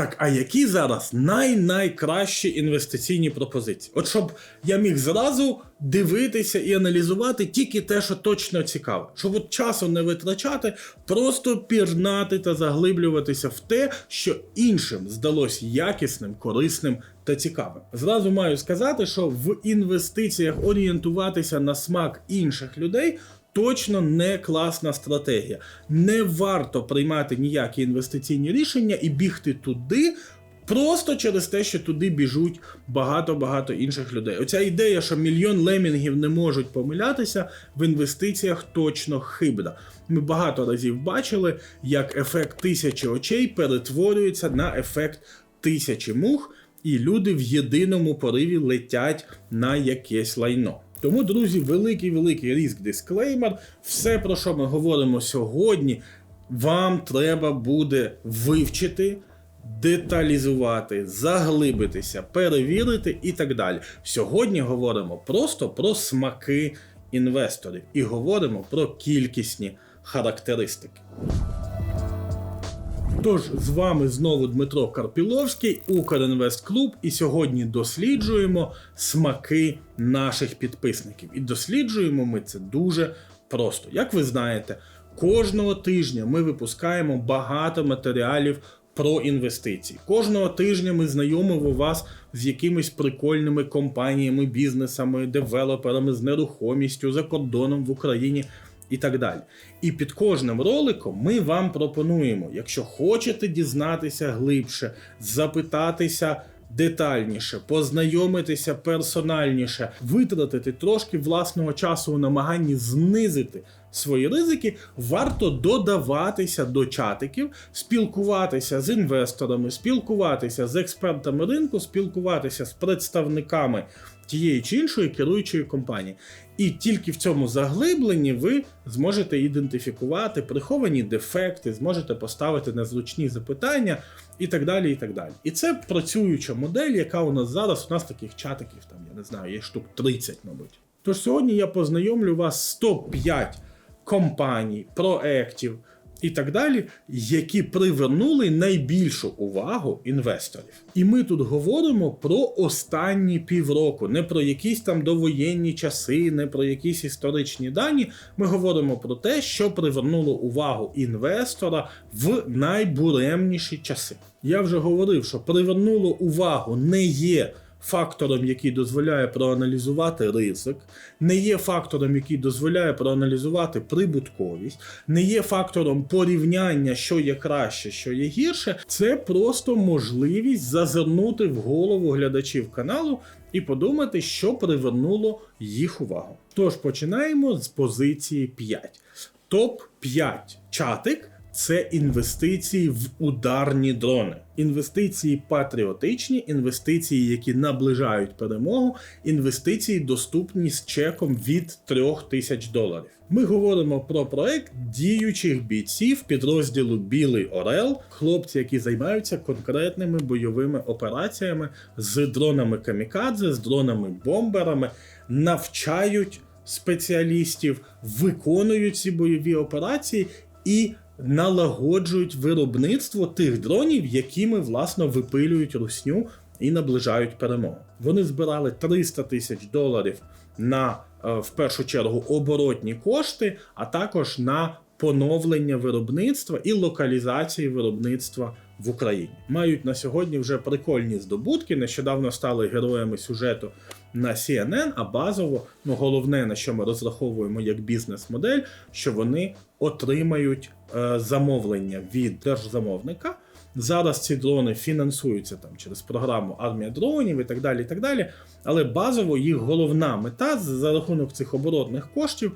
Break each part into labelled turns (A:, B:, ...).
A: Так, а які зараз най-найкращі інвестиційні пропозиції? От щоб я міг зразу дивитися і аналізувати тільки те, що точно цікаво. Щоб от часу не витрачати, просто пірнати та заглиблюватися в те, що іншим здалось якісним, корисним та цікавим. Зразу маю сказати, що в інвестиціях орієнтуватися на смак інших людей. Точно не класна стратегія. Не варто приймати ніякі інвестиційні рішення і бігти туди. Просто через те, що туди біжуть багато-багато інших людей. Оця ідея, що мільйон лемінгів не можуть помилятися, в інвестиціях точно хибна. Ми багато разів бачили, як ефект тисячі очей перетворюється на ефект тисячі мух, і люди в єдиному пориві летять на якесь лайно. Тому, друзі, великий великий різк дисклеймер. Все, про що ми говоримо сьогодні, вам треба буде вивчити, деталізувати, заглибитися, перевірити і так далі. Сьогодні говоримо просто про смаки інвесторів і говоримо про кількісні характеристики. Тож з вами знову Дмитро Карпіловський, Укрінвест Клуб, і сьогодні досліджуємо смаки наших підписників. І досліджуємо ми це дуже просто. Як ви знаєте, кожного тижня ми випускаємо багато матеріалів про інвестиції. Кожного тижня ми знайомимо вас з якимись прикольними компаніями, бізнесами, девелоперами з нерухомістю за кордоном в Україні і так далі. І під кожним роликом ми вам пропонуємо, якщо хочете дізнатися глибше, запитатися детальніше, познайомитися персональніше, витратити трошки власного часу у намаганні знизити свої ризики, варто додаватися до чатиків, спілкуватися з інвесторами, спілкуватися з експертами ринку, спілкуватися з представниками тієї чи іншої керуючої компанії. І тільки в цьому заглибленні ви зможете ідентифікувати приховані дефекти, зможете поставити незручні запитання і так далі. І так далі. І це працююча модель, яка у нас зараз, у нас таких чатиків, там, я не знаю, є штук 30, мабуть. Тож сьогодні я познайомлю вас з топ-5 компаній, проєктів і так далі, які привернули найбільшу увагу інвесторів. І ми тут говоримо про останні півроку, не про якісь там довоєнні часи, не про якісь історичні дані. Ми говоримо про те, що привернуло увагу інвестора в найбуремніші часи. Я вже говорив, що привернуло увагу не є фактором, який дозволяє проаналізувати ризик, не є фактором, який дозволяє проаналізувати прибутковість, не є фактором порівняння, що є краще, що є гірше. Це просто можливість зазирнути в голову глядачів каналу і подумати, що привернуло їх увагу. Тож починаємо з позиції 5. Топ 5 чатик це інвестиції в ударні дрони, інвестиції патріотичні, інвестиції, які наближають перемогу, інвестиції доступні з чеком від 3000 тисяч доларів. Ми говоримо про проект діючих бійців підрозділу Білий Орел, хлопці, які займаються конкретними бойовими операціями з дронами камікадзе, з дронами бомберами, навчають спеціалістів, виконують ці бойові операції і налагоджують виробництво тих дронів, якими власно випилюють русню і наближають перемогу. Вони збирали 300 тисяч доларів на е, в першу чергу оборотні кошти, а також на поновлення виробництва і локалізації виробництва в Україні. Мають на сьогодні вже прикольні здобутки. Нещодавно стали героями сюжету на CNN, а базово, ну головне на що ми розраховуємо як бізнес-модель, що вони отримають е, замовлення від держзамовника. Зараз ці дрони фінансуються там через програму армія дронів і так далі. і так далі. Але базово їх головна мета за рахунок цих оборотних коштів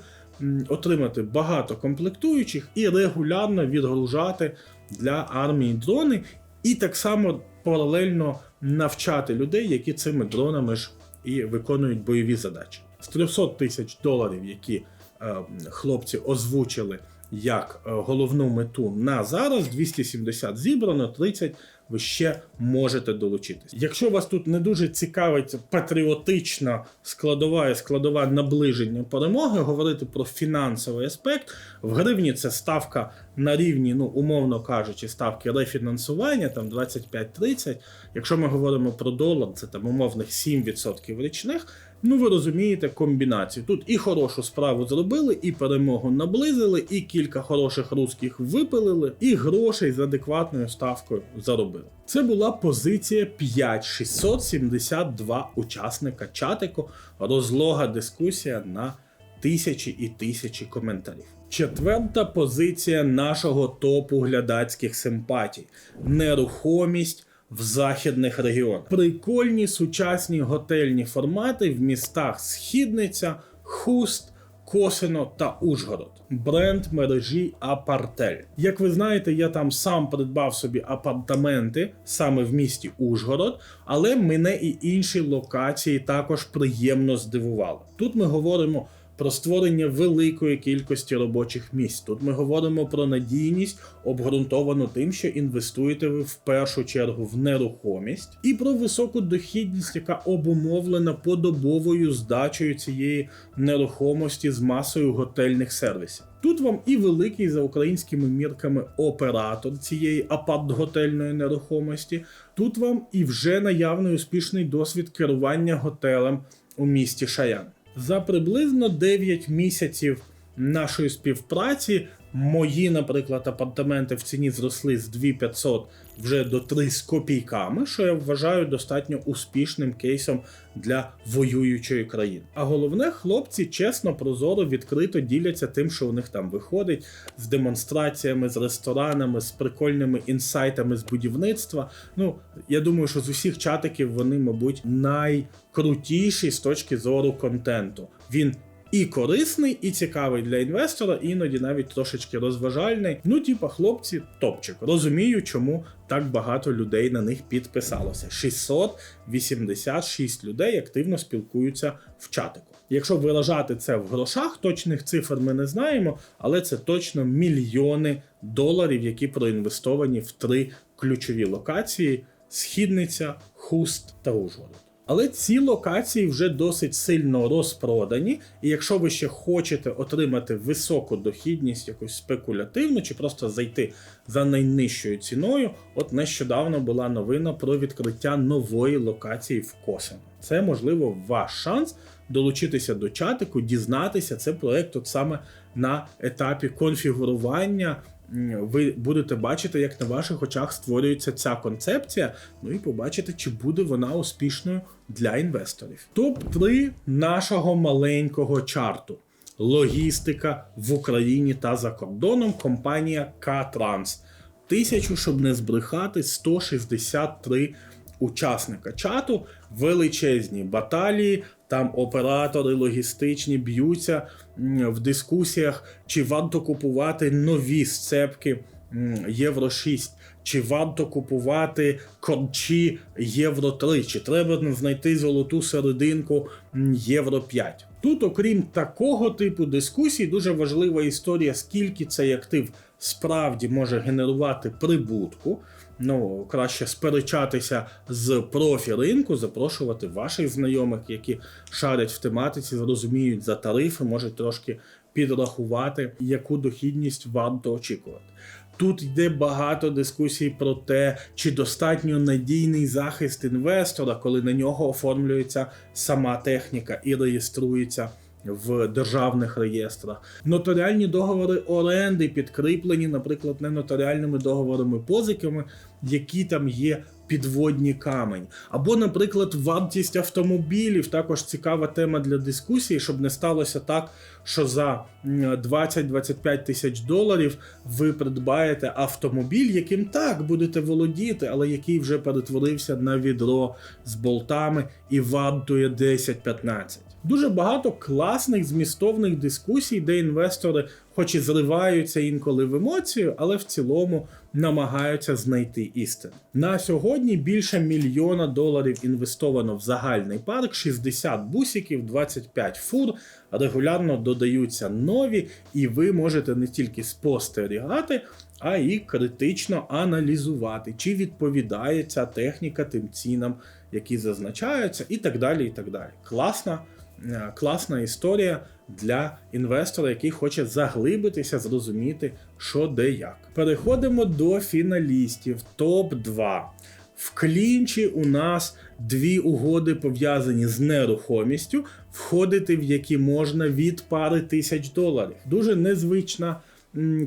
A: отримати багато комплектуючих і регулярно відгружати для армії дрони, і так само паралельно навчати людей, які цими дронами ж і виконують бойові задачі. З 300 тисяч доларів, які е, хлопці озвучили як е, головну мету на зараз, 270 зібрано, 30 ви ще можете долучитись. Якщо вас тут не дуже цікавить патріотична складова і складова наближення перемоги, говорити про фінансовий аспект, в гривні це ставка на рівні, ну умовно кажучи, ставки рефінансування, там 25-30. Якщо ми говоримо про долар, це там умовних 7% річних. Ну, ви розумієте комбінацію. Тут і хорошу справу зробили, і перемогу наблизили, і кілька хороших русських випилили, і грошей з адекватною ставкою заробили. Це була позиція 5 672 учасника чатику. Розлога дискусія на тисячі і тисячі коментарів. Четверта позиція нашого топу глядацьких симпатій: нерухомість в західних регіонах. Прикольні сучасні готельні формати в містах Східниця, Хуст. Косино та Ужгород, бренд мережі Апартель. Як ви знаєте, я там сам придбав собі апартаменти саме в місті Ужгород, але мене і інші локації також приємно здивували. Тут ми говоримо про створення великої кількості робочих місць. Тут ми говоримо про надійність, обґрунтовану тим, що інвестуєте ви в першу чергу в нерухомість, і про високу дохідність, яка обумовлена подобовою здачею цієї нерухомості з масою готельних сервісів. Тут вам і великий за українськими мірками оператор цієї апарт-готельної нерухомості. Тут вам і вже наявний успішний досвід керування готелем у місті Шаян. За приблизно 9 місяців нашої співпраці мої, наприклад, апартаменти в ціні зросли з 2500 вже до 3 з копійками, що я вважаю достатньо успішним кейсом для воюючої країни. А головне, хлопці чесно, прозоро, відкрито діляться тим, що у них там виходить, з демонстраціями, з ресторанами, з прикольними інсайтами з будівництва. Ну, я думаю, що з усіх чатиків вони, мабуть, найкрутіші з точки зору контенту. Він і корисний, і цікавий для інвестора, іноді навіть трошечки розважальний. Ну, типа, хлопці, топчик. Розумію, чому так багато людей на них підписалося. 686 людей активно спілкуються в чатику. Якщо виражати це в грошах, точних цифр ми не знаємо, але це точно мільйони доларів, які проінвестовані в три ключові локації: Східниця, Хуст та Ужгород. Але ці локації вже досить сильно розпродані, і якщо ви ще хочете отримати високу дохідність, якусь спекулятивну, чи просто зайти за найнижчою ціною, от нещодавно була новина про відкриття нової локації в Косино. Це можливо ваш шанс долучитися до чатику, дізнатися. Це проект от саме на етапі конфігурування ви будете бачити, як на ваших очах створюється ця концепція, ну і побачите, чи буде вона успішною для інвесторів. Топ-3 нашого маленького чарту. Логістика в Україні та за кордоном компанія К-Транс. Тисячу, щоб не збрехати, 163 учасника чату, величезні баталії, там оператори логістичні б'ються в дискусіях, чи варто купувати нові сцепки Євро 6, чи варто купувати корчі Євро 3, чи треба знайти золоту серединку Євро 5. Тут, окрім такого типу дискусій, дуже важлива історія, скільки цей актив справді може генерувати прибутку. Ну, краще сперечатися з профі ринку, запрошувати ваших знайомих, які шарять в тематиці, розуміють за тарифи, можуть трошки підрахувати, яку дохідність варто очікувати. Тут йде багато дискусій про те, чи достатньо надійний захист інвестора, коли на нього оформлюється сама техніка і реєструється в державних реєстрах. Нотаріальні договори оренди підкріплені, наприклад, не нотаріальними договорами позиками, які там є. Підводні камень. Або, наприклад, вартість автомобілів також цікава тема для дискусії, щоб не сталося так, що за 20-25 тисяч доларів ви придбаєте автомобіль, яким так будете володіти, але який вже перетворився на відро з болтами і вартує 10-15. Дуже багато класних змістовних дискусій, де інвестори, хоч і зриваються інколи в емоцію, але в цілому намагаються знайти істину. На сьогодні більше мільйона доларів інвестовано в загальний парк, 60 бусиків, 25 фур. Регулярно додаються нові, і ви можете не тільки спостерігати, а і критично аналізувати, чи відповідає ця техніка тим цінам, які зазначаються, і так далі. і так далі. Класна. Е, класна історія. для інвестора, який хоче заглибитися, зрозуміти, що де як. Переходимо до фіналістів. Топ 2 в клінчі у нас дві угоди пов'язані з нерухомістю, входити в які можна від пари тисяч доларів. Дуже незвична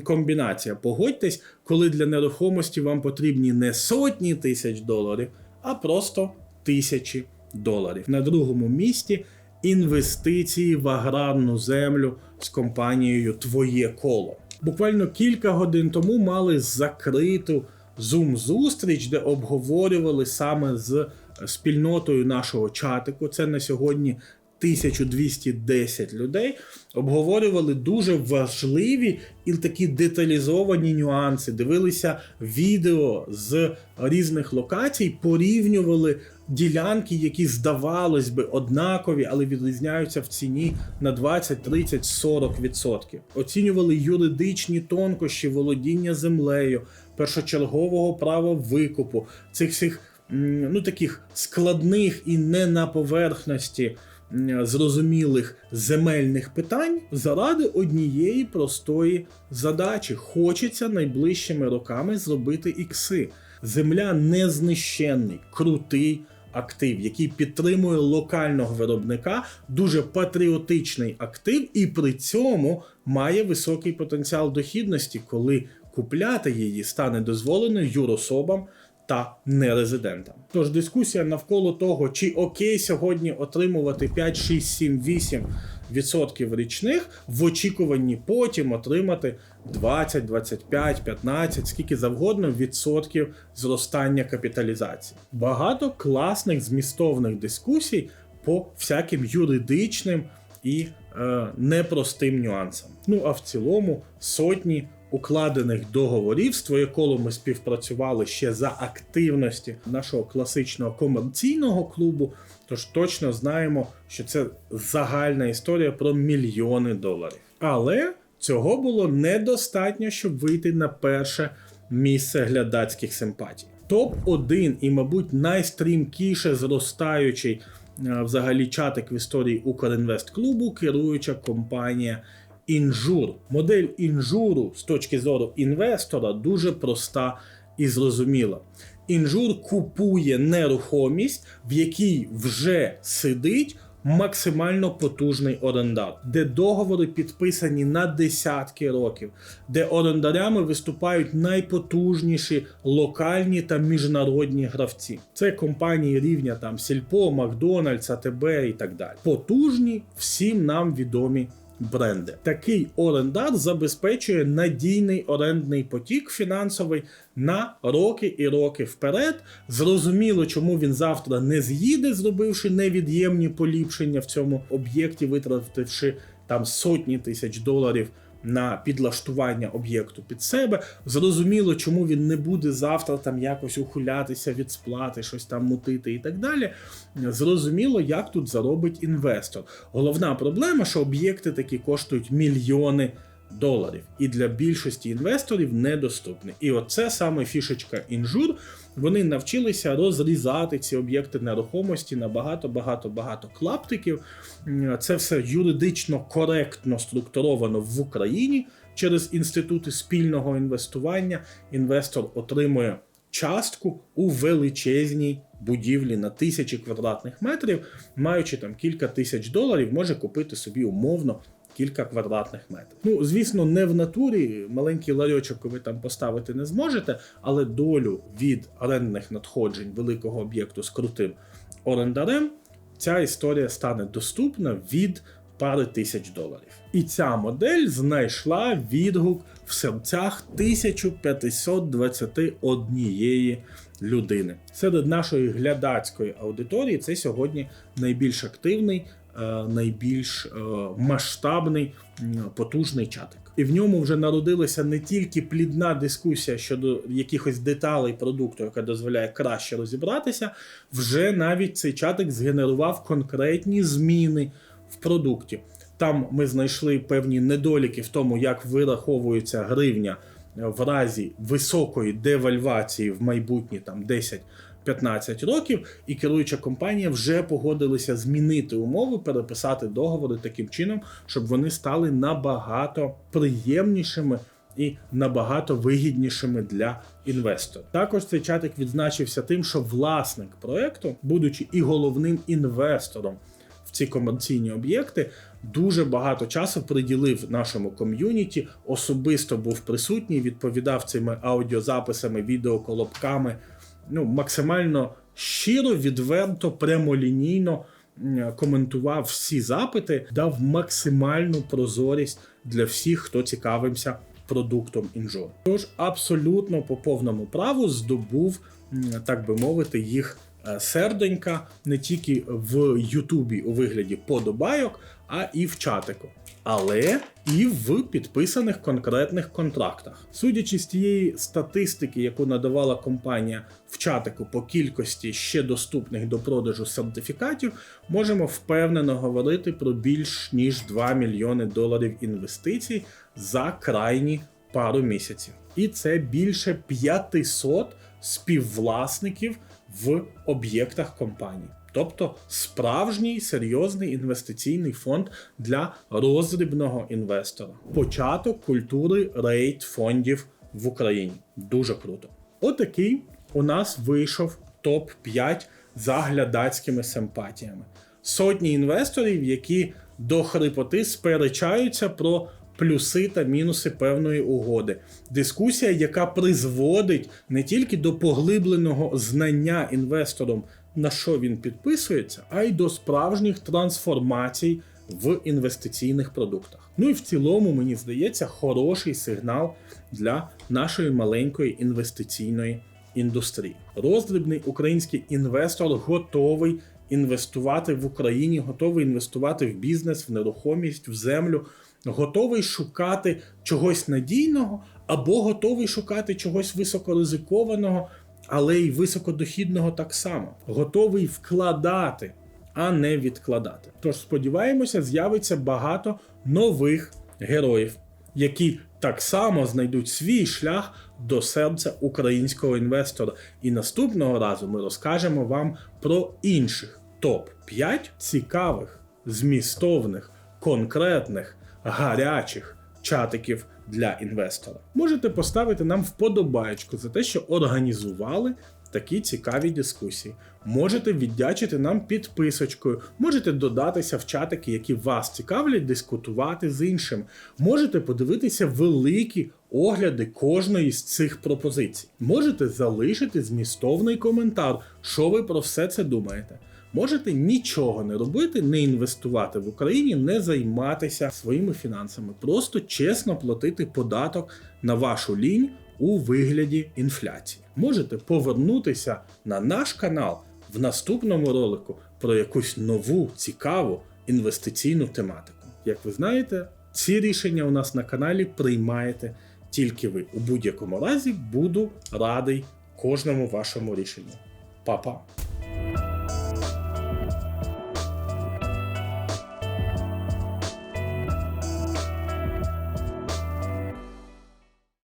A: комбінація. Погодьтесь, коли для нерухомості вам потрібні не сотні тисяч доларів, а просто тисячі доларів. На другому місці інвестиції в аграрну землю з компанією Твоє коло. Буквально кілька годин тому мали закриту зум-зустріч, де обговорювали саме з спільнотою нашого чатику. Це на сьогодні 1210 людей. Обговорювали дуже важливі і такі деталізовані нюанси. Дивилися відео з різних локацій, порівнювали ділянки, які здавалось би однакові, але відрізняються в ціні на 20, 30, 40%. Оцінювали юридичні тонкощі володіння землею, першочергового права викупу, цих всіх ну таких складних і не на поверхності зрозумілих земельних питань заради однієї простої задачі. Хочеться найближчими роками зробити ікси. Земля незнищенний, крутий актив, який підтримує локального виробника, дуже патріотичний актив, і при цьому має високий потенціал дохідності, коли купляти її стане дозволено юрособам та нерезидентам. Тож дискусія навколо того, чи окей сьогодні отримувати 5, 6, 7, 8 відсотків річних в очікуванні потім отримати 20, 25, 15, скільки завгодно відсотків зростання капіталізації. Багато класних змістовних дискусій по всяким юридичним і е, непростим нюансам. Ну а в цілому сотні укладених договорів з Твоєколо ми співпрацювали ще за активності нашого класичного комерційного клубу. Тож точно знаємо, що це загальна історія про мільйони доларів. Але цього було недостатньо, щоб вийти на перше місце глядацьких симпатій. Топ 1 і, мабуть, найстрімкіше зростаючий е, взагалі чатик в історії Укрінвест клубу керуюча компанія інжур. Модель інжуру з точки зору інвестора дуже проста і зрозуміла. Інжур купує нерухомість, в якій вже сидить максимально потужний орендар, де договори підписані на десятки років, де орендарями виступають найпотужніші локальні та міжнародні гравці. Це компанії рівня там Сільпо, Макдональдс, АТБ і так далі. Потужні всім нам відомі бренди. Такий орендар забезпечує надійний орендний потік фінансовий на роки і роки вперед. Зрозуміло, чому він завтра не з'їде, зробивши невід'ємні поліпшення в цьому об'єкті, витративши там сотні тисяч доларів. На підлаштування об'єкту під себе зрозуміло, чому він не буде завтра там якось ухилятися від сплати, щось там мутити і так далі. Зрозуміло, як тут заробить інвестор. Головна проблема, що об'єкти такі коштують мільйони доларів, і для більшості інвесторів недоступні. І оце саме фішечка інжур. Вони навчилися розрізати ці об'єкти нерухомості на багато, багато, багато клаптиків. Це все юридично коректно структуровано в Україні через інститути спільного інвестування. Інвестор отримує частку у величезній будівлі на тисячі квадратних метрів, маючи там кілька тисяч доларів, може купити собі умовно кілька квадратних метрів. Ну, звісно, не в натурі маленький ларьочок ви там поставити не зможете, але долю від орендних надходжень великого об'єкту з крутим орендарем ця історія стане доступна від пари тисяч доларів. І ця модель знайшла відгук в серцях 1521 людини. Серед нашої глядацької аудиторії це сьогодні найбільш активний найбільш е, масштабний потужний чатик. І в ньому вже народилася не тільки плідна дискусія щодо якихось деталей продукту, яка дозволяє краще розібратися, вже навіть цей чатик згенерував конкретні зміни в продукті. Там ми знайшли певні недоліки в тому, як вираховується гривня в разі високої девальвації в майбутні там 10 15 років, і керуюча компанія вже погодилися змінити умови, переписати договори таким чином, щоб вони стали набагато приємнішими і набагато вигіднішими для інвестора. Також цей чатик відзначився тим, що власник проекту, будучи і головним інвестором в ці комерційні об'єкти, дуже багато часу приділив нашому ком'юніті, особисто був присутній, відповідав цими аудіозаписами, відеоколобками, ну максимально щиро, відверто, прямолінійно коментував всі запити, дав максимальну прозорість для всіх, хто цікавився продуктом Enjoy. Тож абсолютно по повному праву здобув, так би мовити, їх серденька не тільки в Ютубі у вигляді подобайок, а і в чатику. Але і в підписаних конкретних контрактах. Судячи з тієї статистики, яку надавала компанія в чатику по кількості ще доступних до продажу сертифікатів, можемо впевнено говорити про більш ніж 2 мільйони доларів інвестицій за крайні пару місяців. І це більше 500 співвласників в об'єктах компанії. Тобто справжній серйозний інвестиційний фонд для роздрібного інвестора. Початок культури рейд фондів в Україні. Дуже круто. Отакий у нас вийшов топ-5 за глядацькими симпатіями. Сотні інвесторів, які до хрипоти сперечаються про плюси та мінуси певної угоди. Дискусія, яка призводить не тільки до поглибленого знання інвестором, на що він підписується, а й до справжніх трансформацій в інвестиційних продуктах. Ну і в цілому, мені здається, хороший сигнал для нашої маленької інвестиційної індустрії. Роздрібний український інвестор готовий інвестувати в Україні, готовий інвестувати в бізнес, в нерухомість, в землю, готовий шукати чогось надійного або готовий шукати чогось високоризикованого, але й високодохідного так само. Готовий вкладати, а не відкладати. Тож сподіваємося, з'явиться багато нових героїв, які так само знайдуть свій шлях до серця українського інвестора. І наступного разу ми розкажемо вам про інших топ-5 цікавих, змістовних, конкретних, гарячих чатиків для інвестора. Можете поставити нам вподобаєчку за те, що організували такі цікаві дискусії. Можете віддячити нам підписочкою, можете додатися в чатики, які вас цікавлять, дискутувати з іншим. Можете подивитися великі огляди кожної з цих пропозицій. Можете залишити змістовний коментар, що ви про все це думаєте. Можете нічого не робити, не інвестувати в Україні, не займатися своїми фінансами, просто чесно платити податок на вашу лінь у вигляді інфляції. Можете повернутися на наш канал в наступному ролику про якусь нову цікаву інвестиційну тематику. Як ви знаєте, ці рішення у нас на каналі приймаєте тільки ви. У будь-якому разі буду радий кожному вашому рішенню. Па-па!